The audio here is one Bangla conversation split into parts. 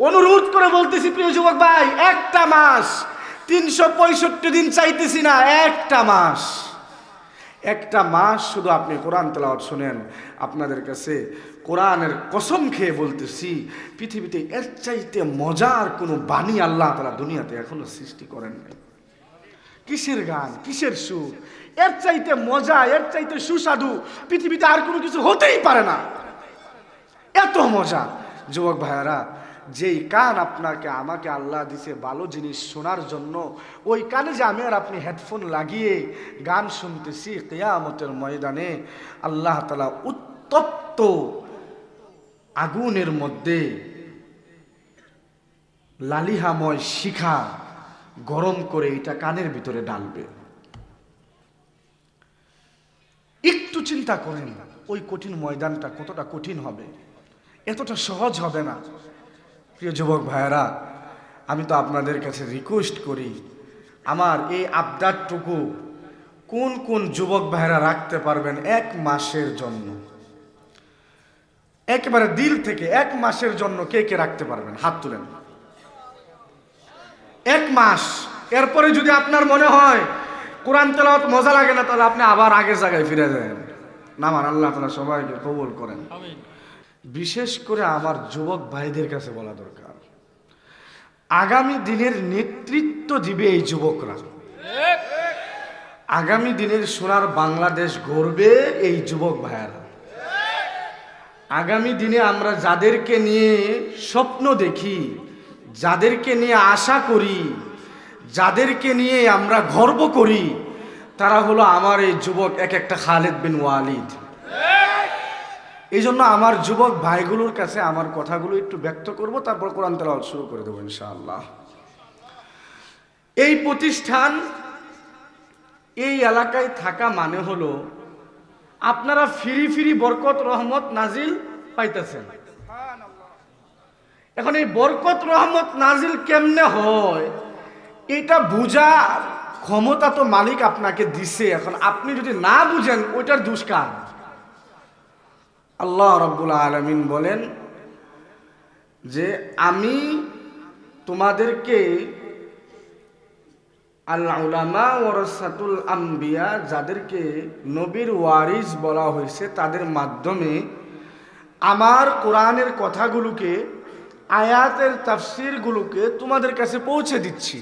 অনুরোধ করে বলতেছি, প্রিয় যুবক ভাই, একটা মাস। তিনশো পঁয়ষট্টি দিন চাইতেছি না, একটা মাস। একটা মাস শুধু আপনি কোরআন তেলাওয়াত শুনেন। আপনাদের কাছে কোরআনের কসম খেয়ে বলতেছি, পৃথিবীতে এর চাইতে মজার কোনো বাণী আল্লাহ তালা দুনিয়াতে এখনও সৃষ্টি করেন নাই। কিসের গান? কিসের সুর? এর চাইতে মজা, এর চাইতে সুস্বাদু পৃথিবীতে আর কোনো কিছু হতেই পারে না। এত মজা। যুবক ভাইয়ারা যেই কান আপনাকে, আমাকে আল্লাহ দিছে ভালো জিনিস শোনার জন্য, ওই কানে যে আমি আর আপনি হেডফোন লাগিয়ে গান শুনতেছি কেয়ামতের ময়দানে, আল্লাহ তালা উত্তপ্ত আগুনের মধ্যে লালিহাময় শিখা গরম করে এটা কানের ভিতরে ডালবে একটু চিন্তা করেন, ওই কঠিন ময়দানটা কতটা কঠিন হবে? এতটা সহজ হবে না। প্রিয় যুবক ভাইয়েরা, আমি তো আপনাদের কাছে রিকোয়েস্ট করি, আমার এই আবদারটুকু কোন কোন যুবক ভাইয়েরা রাখতে পারবেন এক মাসের জন্য? একেবারে দিল থেকে এক মাসের জন্য কে কে রাখতে পারবেন? হাত তুলেন। এক মাস, এরপরে যদি আপনার মনে হয় কোরআন তেলাওয়াত মজা লাগে না, তাহলে আপনি আবার আগের জায়গায় ফিরে যান। নামান আল্লাহ তালা সবাইকে কবুল করেন। বিশেষ করে আমার যুবক ভাইদের কাছে বলা দরকার। আগামী দিনের নেতৃত্ব দিবে এই যুবকরা। আগামী দিনের সোনার বাংলাদেশ গড়বে এই যুবক ভাইয়েরা। আগামী দিনে আমরা যাদেরকে নিয়ে স্বপ্ন দেখি, যাদেরকে নিয়ে আশা করি, যাদেরকে নিয়ে আমরা গর্ব করি, তারা হলো আমার এই যুবক এক একটা খালেদ বিন ওয়ালিদ। এই জন্য আমার যুবক ভাইগুলোর কাছে আমার কথাগুলো একটু ব্যক্ত করব, তারপর কোরআন তেলাওয়াত শুরু করে দেবো ইনশাআল্লাহ। এই প্রতিষ্ঠান এই এলাকায় থাকা মানে হলো, আপনারা ফিরি ফিরি বরকত, রহমত নাজিল পাইতেছেন। এখন এই বরকত, রহমত নাজিল কেমনে হয়? এটা বুঝার ক্ষমতা তো মালিক আপনাকে দিছে। এখন আপনি যদি না বুঝেন, ওইটার দুষ্কার আল্লাহ রব্বুল আলমিন বলেন যে আমি তোমাদেরকে আল্লাহ উলামা ওরসাতুল আম্বিয়া যাদেরকে নবীর ওয়ারিস বলা হয়েছে তাদের মাধ্যমে আমার কোরআনের কথাগুলোকে, আয়াতের তাফসিরগুলোকে তোমাদের কাছে পৌঁছে দিচ্ছি।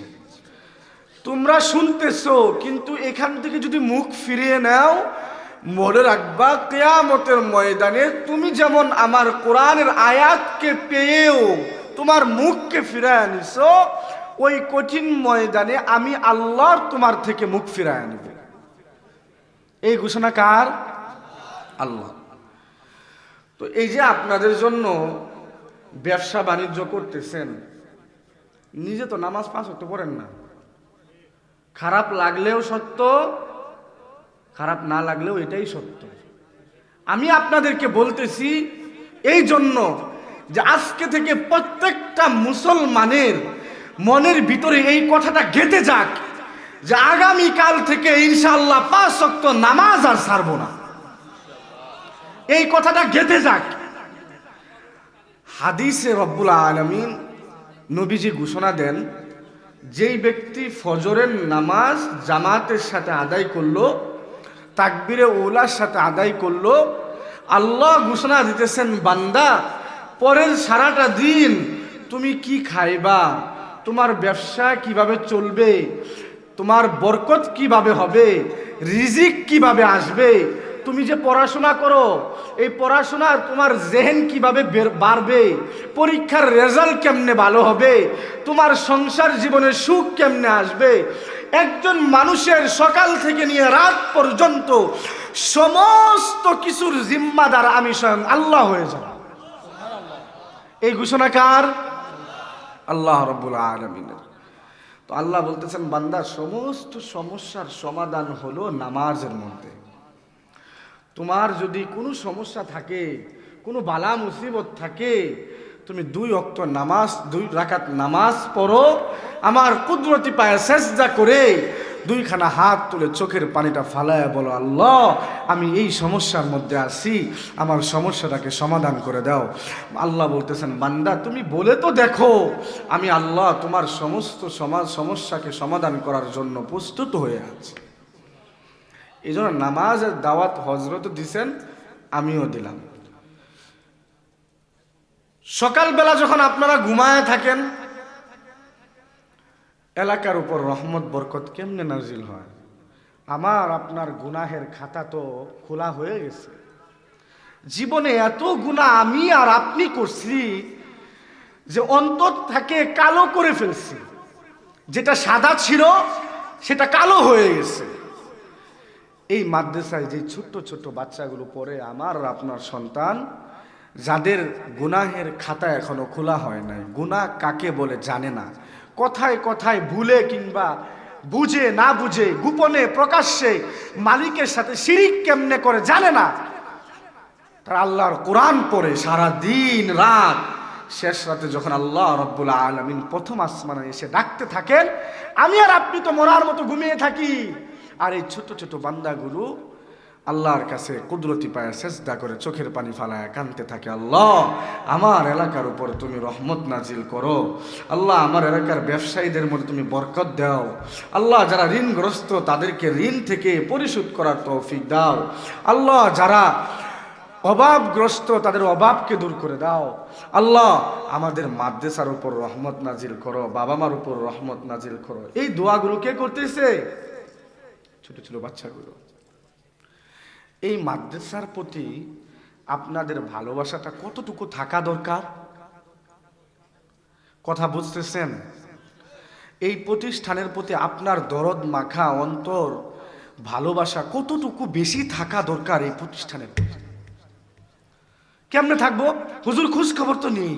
তোমরা শুনতেছো, কিন্তু এখান থেকে যদি মুখ ফিরিয়ে নাও মনে রাখবা, কেয়ামতের ময়দানে তুমি যেমন আমার কোরআনের আয়াতকে পেয়েও তোমার মুখকে ফিরায় আনিছো, ওই কঠিন ময়দানে আমি আল্লাহর তোমার থেকে মুখ ফিরায় আনিব। এই ঘোষণা কার? আল্লাহ। তো এই যে আপনাদের জন্য ব্যবসা বাণিজ্য করতেছেন, নিজে তো নামাজ পাঁচ হতে পড়েন না। খারাপ লাগলেও সত্য খারাপ না লাগলেও এটাই সত্য। আমি আপনাদেরকে বলতেছি, এই জন্য যে আজকে থেকে প্রত্যেকটা মুসলমানের মনের ভিতরে এই কথাটা গেঁথে যাক যে আগামী কাল থেকে ইনশাল্লাহ পাঁচ শক্ত নামাজ আর ছাড়বো না। এই কথাটা গেঁথে যাক। হাদিসে রব্বুল আলমিন নবীজি ঘোষণা দেন, যেই ব্যক্তি ফজরের নামাজ জামাতের সাথে আদায় করল তাকবিরে ওলার সাথে আদায় করল। আল্লাহ ঘোষণা দিতেছেন, বান্দা, পরের সারাটা দিন তুমি কি খাইবা? তোমার ব্যবসা কীভাবে চলবে? তোমার বরকত কীভাবে হবে? রিজিক কীভাবে আসবে? তুমি যে পড়াশোনা করো, এই পড়াশোনা তোমার জেহেন কীভাবে বাড়বে? পরীক্ষার রেজাল্ট কেমনে ভালো হবে? তোমার সংসার জীবনে সুখ কেমনে আসবে? একজন মানুষের সকাল থেকে নিয়ে রাত পর্যন্ত সমস্ত কিছুর জিম্মাদার আমি স্বয়ং আল্লাহ হয়ে যাব। এই ঘোষণা কার? আল্লাহ রব্বুল আলমিনের। তো আল্লাহ বলতেছেন, বান্দা, সমস্ত সমস্যার সমাধান হলো নামাজের মধ্যে। তোমার যদি কোনো সমস্যা থাকে, কোনো বালা মুসিবত থাকে, তুমি দুই অক্ত নামাজ, দুই রাকাত নামাজ পড়ো, আমার কুদরতি পায়ে সেজদা করে দুইখানা হাত তুলে চোখের পানিটা ফালায় বলো, আল্লাহ, আমি এই সমস্যার মধ্যে আছি, আমার সমস্যাটাকে সমাধান করে দাও। আল্লাহ বলতেছেন, বান্দা, তুমি বলে তো দেখো, আমি আল্লাহ তোমার সমস্ত সমাজ সমস্যাকে সমাধান করার জন্য প্রস্তুত হয়ে আছি। এই জন্য নামাজের দাওয়াত হজরত দিছেন, আমিও দিলাম। সকালবেলা যখন আপনারা ঘুমায় থাকেন, এলাকার উপর রহমত, বরকত কেমনে নাজিল হয়? আমার, আপনার গুনাহের খাতা তো খোলা হয়ে গেছে। জীবনে এত গুণা আমি আর আপনি করছি যে অন্তর থাকে কালো করে ফেলছি। যেটা সাদা ছিল, সেটা কালো হয়ে গেছে। এই মাদ্রাসায় যে ছোট্ট ছোট্ট বাচ্চাগুলো পড়ে, আমার আপনার সন্তান, যাদের গুনাহের খাতা এখনও খোলা হয় নাই। গুনাহ কাকে বলে জানে না। কথায় কথায় ভুলে কিংবা বুঝে না বুঝে, গোপনে, প্রকাশ্যে মালিকের সাথে শিরিক কেমনে করে জানে না। তারা আল্লাহর কোরআন পড়ে সারা দিন রাত। শেষ রাতে যখন আল্লাহ রব্বুল আলমিন প্রথম আসমানে এসে ডাকতে থাকেন, আমি আর আপনি তো মরার মতো ঘুমিয়ে থাকি। আর এই ছোট ছোট বান্দাগুলো আল্লাহর কাছে কুদরতি পায়ে চেষ্টা করে চোখের পানি ফালায় কানতে থাকে, আল্লাহ, আমার এলাকার উপর তুমি রহমত নাজিল করো। আল্লাহ, আমার এলাকার ব্যবসায়ীদের মধ্যে তুমি বরকত দাও। আল্লাহ, যারা ঋণগ্রস্ত, তাদেরকে ঋণ থেকে পরিশোধ করার তৌফিক দাও। আল্লাহ, যারা অভাবগ্রস্ত, তাদের অভাবকে দূর করে দাও। আল্লাহ, আমাদের মাদ্রাসার উপর রহমত নাজিল করো বাবা মার উপর রহমত নাজিল করো। এই দোয়াগুলো কে করতেছে? ছোট ছোট বাচ্চাগুলো। এই মাদ্রাসার প্রতি আপনাদের ভালোবাসাটা কতটুকু থাকা দরকার? কথা বুঝতেছেন? এই প্রতিষ্ঠানের প্রতি আপনার দরদ মাখা অন্তর ভালোবাসা কতটুকু বেশি থাকা দরকার এই প্রতিষ্ঠানের প্রতি? কেমনে থাকব? হুজুর খোঁজ খবর তো নেই।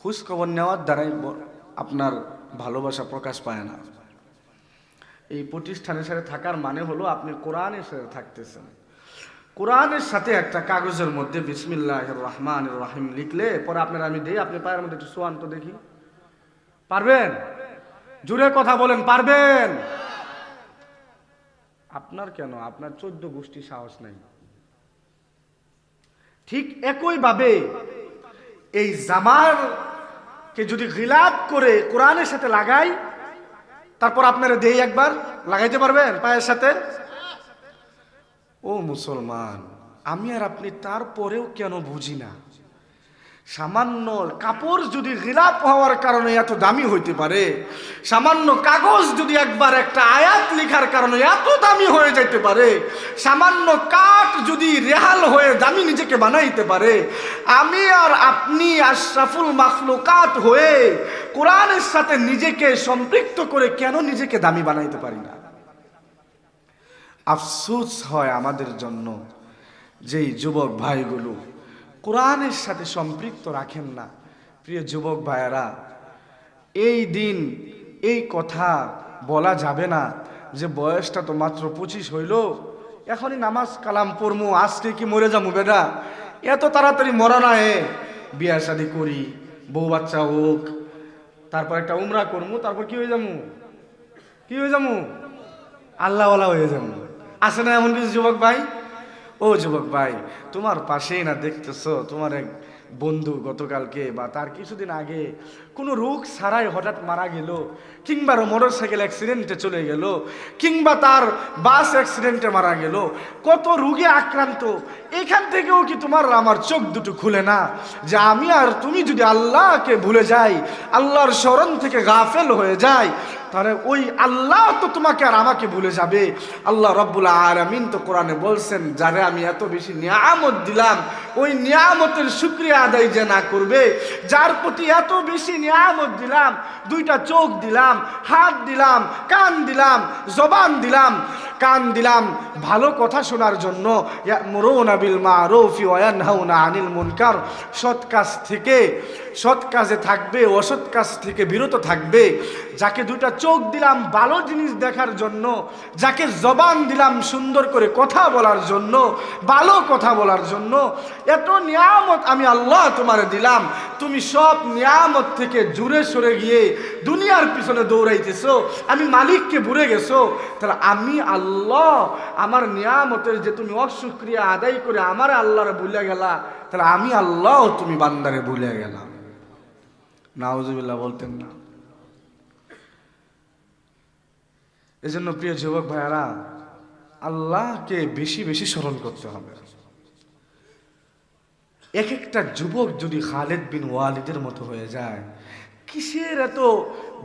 খোঁজ খবর নেওয়ার দ্বারাই আপনার ভালোবাসা প্রকাশ পায় না। এই প্রতিষ্ঠানের সাথে থাকার মানে হলো আপনি কোরআনের সাথে থাকতেছেন। কোরআনের সাথে একটা কাগজের মধ্যে বিসমিল্লাহ রহমান রহিম লিখলে পরে আপনার আমি দিই আপনি পায়ের মধ্যে একটু সোয়ান তো দেখি। পারবেন? জুড়ে কথা বলেন, পারবেন? আপনার কেন? আপনার চোদ্দ গোষ্ঠী সাহস নাই। ঠিক একইভাবে এই জামার কে যদি গিলাপ করে কোরআনের সাথে লাগাই তারপর আপনারা দেই একবার লাগাইতে পারবেন পায়ের সাথে? ও মুসলমান, আমি আর আপনি তারপরেও কেন বুঝি না? সামান্য কাপড় যদি গিলাপ হওয়ার কারণে এত দামি হইতে পারে, সামান্য কাগজ যদি একবার একটা আয়াত লিখার কারণে এত দামি হয়ে যাইতে পারে, সামান্য কাঠ যদি রেহাল হয়ে দামি নিজেকে বানাইতে পারে, আমি আর আপনি আশরাফুল মাখলুকাত হয়ে কোরআনের সাথে নিজেকে সম্পৃক্ত করে কেন নিজেকে দামি বানাইতে পারি না? আফসোস হয় আমাদের জন্য যেই যুবক ভাইগুলো কোরআনের সাথে সম্পৃক্ত রাখেন না। প্রিয় যুবক ভাইয়েরা, এই দিন এই কথা বলা যাবে না যে বয়সটা তো মাত্র পঁচিশ হইল। এখনই নামাজ কালাম পড়মু, আজকে কি মরে যাব বেটা? এত তাড়াতাড়ি মরা না এ। বিয়া শাদি করি, বউ বাচ্চা হোক, তারপর একটা উমরা করমু, তারপর কি হয়ে যাব? কি হয়ে যাব? আল্লাহওয়ালা হয়ে যাব। আছে না এমন কিছু যুবক ভাই? ও যুবক ভাই, তোমার পাশেই না দেখতেছো, তোমার এক বন্ধু গতকালকে বা তার কিছুদিন আগে কোনো রোগ ছাড়াই হঠাৎ মারা গেল, কিংবা মোটর সাইকেল অ্যাক্সিডেন্টে চলে গেল, কিংবা তার বাস অ্যাক্সিডেন্টে মারা গেল, কত রোগে আক্রান্ত, এখান থেকেও কি তোমার আমার চোখ দুটো খুলে না? যে আমি আর তুমি যদি আল্লাহকে ভুলে যাই, আল্লাহর স্মরণ থেকে গাফেল হয়ে যায় তাহলে ওই আল্লাহ তো তোমাকে আর আমাকে ভুলে যাবে। আল্লাহ রব্বুল আমিন তো কোরআনে বলছেন, যারে আমি এত বেশি নিয়ামত দিলাম, ওই নিয়ামতের শুক্রিয়া আদায় যে না করবে, যার প্রতি এত বেশি নিয়ামত দিলাম, দুইটা চোখ দিলাম, হাত দিলাম, কান দিলাম, জবান দিলাম কান দিলাম ভালো কথা শোনার জন্য। ইয়ামুরুনা বিল মারুফ ওয়া ইয়ানহাউনা আনিল মুনকার। সৎ কাজ থেকে, সৎ কাজে থাকবে, অসৎ কাজ থেকে বিরত থাকবে। যাকে দুইটা চোখ দিলাম ভালো জিনিস দেখার জন্য, যাকে জবান দিলাম সুন্দর করে কথা বলার জন্য, ভালো কথা বলার জন্য, এত নিয়ামত আমি আল্লাহ তোমারে দিলাম। তুমি সব নিয়ামত থেকে জুড়ে সরে গিয়ে দুনিয়ার পিছনে দৌড়াইতেছো, আমি মালিককে ভুলে গেছো, তাহলে আমি আল্লাহ, আমার নিয়ামতের যে তুমি অসুক্রিয়া আদায় করে আমার আল্লাহরে ভুলে গেলা, তাহলে আমি আল্লাহ তুমি বান্দারে ভুলে গেলাম। নাউজুবিল্লাহ বলতেন না। এজন্য প্রিয় যুবক ভাইয়ারা, আল্লাহকে বেশি বেশি স্মরণ করতে হবে। এক একটা যুবক যদি খালেদ বিন ওয়ালিদের মতো হয়ে যায় কিসের এত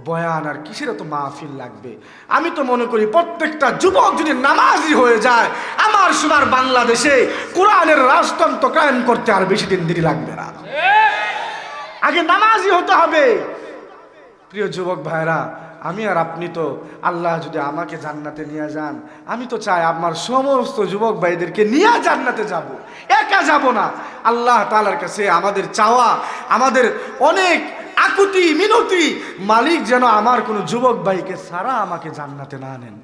বয়ান আর কিসের এত মাহফিল লাগবে? আমি তো মনে করি প্রত্যেকটা যুবক যদি নামাজি হয়ে যায় আমার সোনার বাংলাদেশে কোরআনের রাজতন্ত্র কায়েম করতে আর বেশি দিন দেরি লাগবে না। আগে নামাজি হতে হবে। প্রিয় যুবক ভাইরা আমি আর আপনি তো আল্লাহ যদি আমাকে জান্নাতে নিয়ে যান, আমি তো চাই আমার সমস্ত যুবক ভাইদেরকে নিয়ে জান্নাতে যাব। একা যাব না। আল্লাহ তালার কাছে আমাদের চাওয়া, আমাদের অনেক আকুতি, মিনতি, মালিক যেন আমার কোনো যুবক ভাইকে সারা আমাকে জান্নাতে না নেন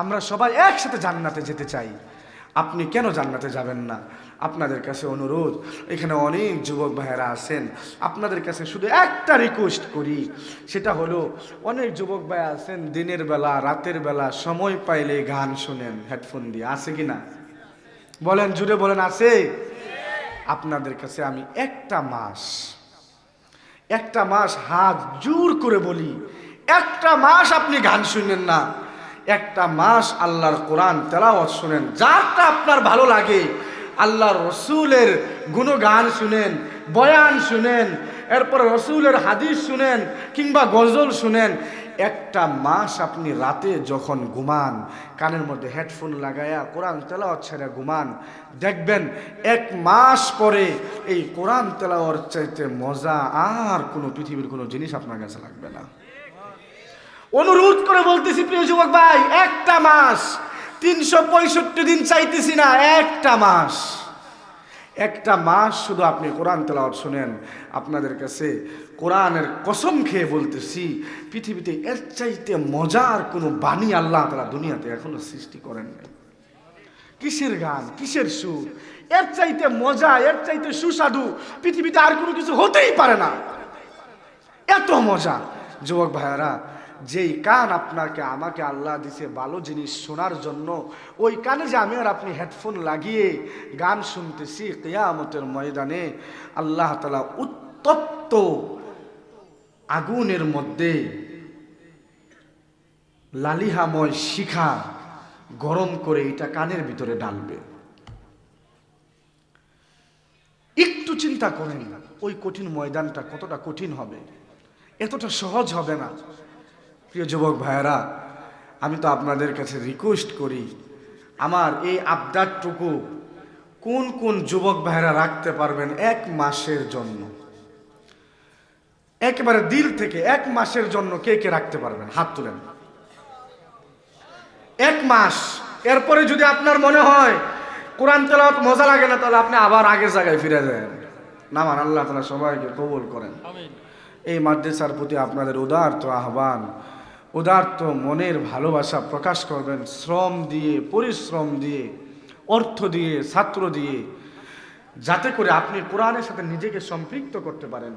আমরা সবাই একসাথে জান্নাতে যেতে চাই। আপনি কেন জান্নাতে যাবেন না? আপনাদের কাছে অনুরোধ, এখানে অনেক যুবক ভাইয়েরা আছেন, আপনাদের কাছে শুধু একটা রিকোয়েস্ট করি, সেটা হলো অনেক যুবক ভাই আছেন, দিনের বেলা, রাতের বেলা, সময় পাইলে গান শোনেন হেডফোন দিয়ে, আছে কি না? বলেন, জুড়ে বলেন, আছে? আপনাদের কাছে আমি একটা মাস একটা মাস হাত জোর করে বলি, একটা মাস আপনি গান শুনেন না, একটা মাস আল্লাহর কোরআন তেলাওয়াত শুনেন, যারটা আপনার ভালো লাগে আল্লাহর রসুলের গুণগান শুনেন, বয়ান শুনেন, এরপর রসুলের হাদিস শুনেন কিংবা গজল শুনেন। একটা মাস আপনি রাতে যখন ঘুমান, কানের মধ্যে হেডফোন লাগায়া কোরআন তেলাওয়াত ছেড়ে ঘুমান, দেখবেন এক মাস পরে এই কোরআন তেলাওয়ার চাইতে মজা আর কোনো পৃথিবীর কোনো জিনিস আপনার কাছে লাগবে না। অনুরোধ করে বলতেছি, প্রিয় যুবক ভাই, একটা মাস তিনশো পঁয়ষট্টি দিন চাইতেছি না, একটা মাস। একটা মাস শুধু আপনি কোরআন তেলাওয়াত শুনেন, আপনাদের কাছে কোরআনের কসম খেয়ে বলতেছি, পৃথিবীতে এর চাইতে মজার কোনো বাণী আল্লাহ তালা দুনিয়াতে এখনও সৃষ্টি করেন নাই। কিসের গান, কিসের সুর? এর চাইতে মজা, এর চাইতে সুস্বাদু পৃথিবীতে আর কোনো কিছু হতেই পারে না। এত মজা। যুবক ভাইয়ারা যেই কান আপনাকে, আমাকে আল্লাহ দিছে ভালো জিনিস শোনার জন্য, ওই কানে যে আমি আর আপনি হেডফোন লাগিয়ে গান শুনতেছি কেয়ামতের ময়দানে, আল্লাহ তালা উত্তপ্ত আগুনের মধ্যে লালিহাময় শিখা গরম করে এটা কানের ভিতরে ডালবে একটু চিন্তা করেন ওই কঠিন ময়দানটা কতটা কঠিন হবে, এতটা সহজ হবে না। প্রিয় যুবক ভাইয়েরা আমি তো আপনাদের কাছে রিকোয়েস্ট করি আমার এই আবদারটুকু কোন কোন যুবক ভাইয়েরা রাখতে পারবেন এক মাসের জন্য? একেবারে দিল থেকে এক মাসের জন্য কে কে রাখতে পারবেন? হাত তুলেন। এক মাস এরপরে যদি আপনার মনে হয় কোরআন তেলাওয়াত মজা লাগে না তাহলে আপনি আবার আগের জায়গায় ফিরে যান। নামান আল্লাহ তালা সবাইকে কবুল করেন। এই মাদ্রাসার প্রতি আপনাদের উদার্ত আহ্বান উদার্ত মনের ভালোবাসা প্রকাশ করবেন। শ্রম দিয়ে, পরিশ্রম দিয়ে, অর্থ দিয়ে, ছাত্র দিয়ে, যাতে করে আপনি কোরআনের সাথে নিজেকে সম্পৃক্ত করতে পারেন।